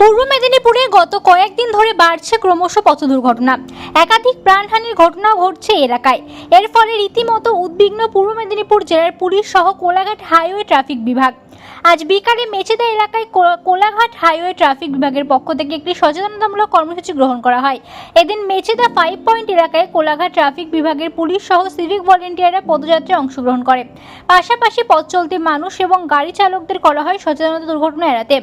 পূর্ব মেদিনীপুরে গত কয়েকদিন ধরে বাড়ছে ক্রমশ পথ দুর্ঘটনা একাধিক প্রাণহানির ঘটনা ঘটছে এলাকায়। এর ফলে রীতিমতো উদ্বিগ্ন পূর্ব মেদিনীপুর জেলার পুলিশ সহ কোলাঘাট হাইওয়ে ট্রাফিক বিভাগ। আজ বিকালে মেচেদা এলাকায় কোলাঘাট হাইওয়ে ট্রাফিক বিভাগের পক্ষ থেকে একটি সচেতনতামূলক কর্মসূচি গ্রহণ করা হয়। এদিন মেচেদা ফাইভ পয়েন্ট এলাকায় কোলাঘাট ট্রাফিক বিভাগের পুলিশ সহ সিভিক ভলেন্টিয়াররা পদযাত্রায় অংশগ্রহণ করে। পাশাপাশি পথ চলতি মানুষ এবং গাড়ি চালকদের করা হয় সচেতনতা দুর্ঘটনা এড়াতে।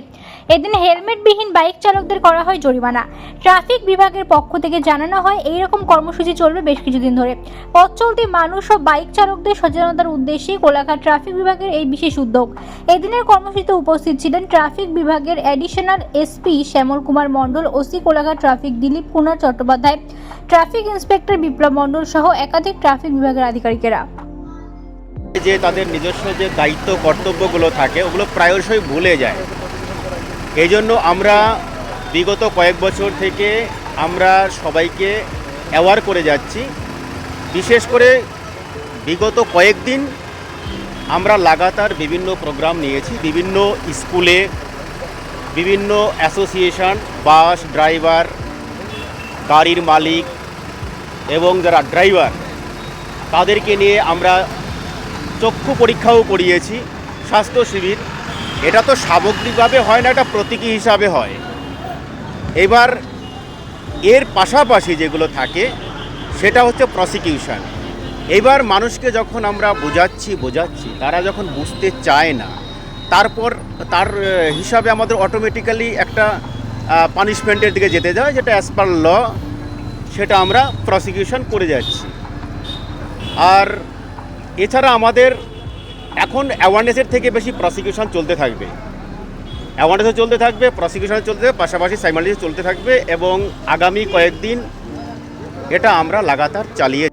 এদিন হেলমেটবিহীন বাইক চালকদের করা হয় জরিমানা। ট্রাফিক বিভাগের পক্ষ থেকে জানানো হয় এই রকম কর্মসূচি চলবে বেশ কিছুদিন ধরে। পথ চলতি মানুষ ও বাইক চালকদের সচেতনতার উদ্দেশ্যে কোলাঘাট ট্রাফিক বিভাগের এই বিশেষ উদ্যোগ। এদিনের কর্মসূচিতে উপস্থিত ছিলেন ট্রাফিক বিভাগের additional SP Shyamal Kumar Mondal, OC Kolaghat traffic Dilip Kumar Chattopadhyay, traffic inspector Biplab Mondal সহ একাধিক ট্রাফিক বিভাগের আধিকারিকেরা। যে তাদের নিজস্ব যে দায়িত্ব, কর্তব্যগুলো থাকে, ওগুলো প্রায়শই ভুলে যায়। এই জন্য আমরা বিগত কয়েক বছর থেকে আমরা সবাইকে অ্যাওয়ার করে যাচ্ছি। বিশেষ করে বিগত কয়েকদিন আমরা লাগাতার বিভিন্ন প্রোগ্রাম নিয়েছি, বিভিন্ন স্কুলে বিভিন্ন অ্যাসোসিয়েশন বাস ড্রাইভার গাড়ির মালিক এবং যারা ড্রাইভার তাদেরকে নিয়ে আমরা চক্ষু পরীক্ষাও করিয়েছি, স্বাস্থ্য শিবির। এটা তো সামগ্রিকভাবে হয় না, এটা প্রতীকী হিসাবে হয়। এবার এর পাশাপাশি যেগুলো থাকে, সেটা হচ্ছে প্রসিকিউশন এবার মানুষকে যখন আমরা বোঝাচ্ছি বোঝাচ্ছি, তারা যখন বুঝতে চায় না, তারপর তার হিসাবে আমাদের অটোমেটিক্যালি একটা পানিশমেন্টের দিকে যেতে যায়, যেটা অ্যাজ পার ল সেটা আমরা প্রসিকিউশন করে যাচ্ছি। আর এছাড়া আমাদের এখন অ্যাওয়ারনেসের থেকে বেশি প্রসিকিউশন চলতে থাকবে। অ্যাওয়ারনেসও চলতে থাকবে প্রসিকিউশন চলতে পাশাপাশি সাইমালিটি চলতে থাকবে এবং আগামী কয়েকদিন এটা আমরা লাগাতার চালিয়ে